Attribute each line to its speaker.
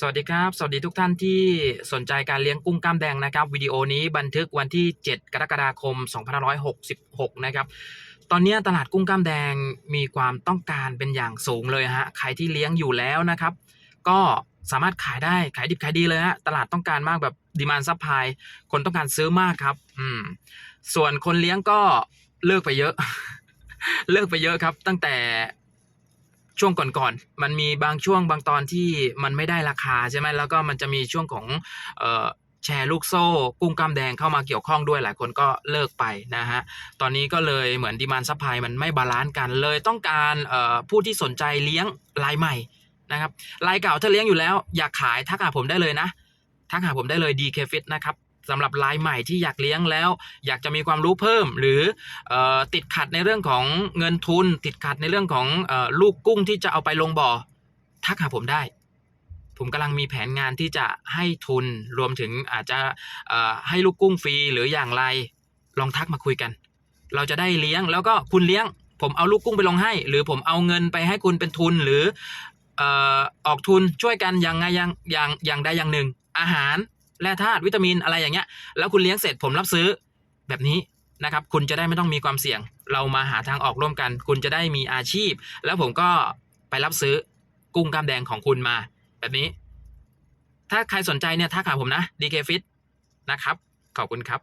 Speaker 1: สวัสดีครับ สวัสดีทุกท่านที่สนใจการเลี้ยงกุ้งกล้ามแดงนะครับ วิดีโอนี้บันทึกวันที่ 7 กรกฎาคม 2566 นะครับ ตอนนี้ตลาดกุ้งกล้ามแดงมีความต้องการเป็นอย่างสูงเลยฮะ ใครที่เลี้ยงอยู่แล้วนะครับ ก็สามารถขายได้ขายดิบขายดีเลยฮะ ตลาดต้องการมากแบบดีมานซัพพลายคนต้องการซื้อมากครับ อืม ส่วนคนเลี้ยงก็เลิกไปเยอะ เลิกไปเยอะครับ ตั้งแต่ ช่วงก่อนๆมันมีบางช่วงบางตอนที่มันไม่ได้ราคาใช่ไหมแล้วก็มันจะมีช่วงของแชร์ลูกโซ่ กุ้งกล้ามแดงเข้ามาเกี่ยวข้องด้วยหลายคนก็เลิกไปนะฮะ ตอนนี้ก็เลยเหมือนดีมานซัพพลายมันไม่บาลานซ์กันเลยต้องการผู้ที่สนใจเลี้ยงรายใหม่นะครับรายเก่าถ้าเลี้ยงอยู่แล้ว อยากขายทักหาผมได้เลยนะทักหาผมได้เลย DK Fit นะครับ สำหรับรายใหม่ที่อยากเลี้ยงแล้ว อยากจะมีความรู้เพิ่ม หรือออติดขัดในเรื่องของเงินทุน ติดขัดในเรื่องของออลูกกุ้งที่จะเอาไปลงบ่อ ทักหาผมได้ ผมกำลังมีแผนงานที่จะให้ทุนรวมถึงอาจจะให้ลูกกุ้งฟรีหรืออย่างไรลองทักมาคุยกัน เราจะได้เลี้ยงแล้วก็คุณเลี้ยง ผมเอาลูกกุ้งไปลงให้ หรือผมเอาเงินไปให้คุณเป็นทุนหรือออออกทุนช่วยกันอย่างไงอย่างอย่างอย่างใดอย่างหนึ่ง อาหาร แร่ธาตุวิตามินอะไรอย่างเงี้ย แล้วคุณเลี้ยงเสร็จผมรับซื้อแบบนี้นะครับ คุณจะได้ไม่ต้องมีความเสี่ยง เรามาหาทางออกร่วมกัน คุณจะได้มีอาชีพ แล้วผมก็ไปรับซื้อกุ้งกล้ามแดงของคุณมา แบบนี้ ถ้าใครสนใจเนี่ยทักหาผมนะ DK Fit นะครับ ขอบคุณครับ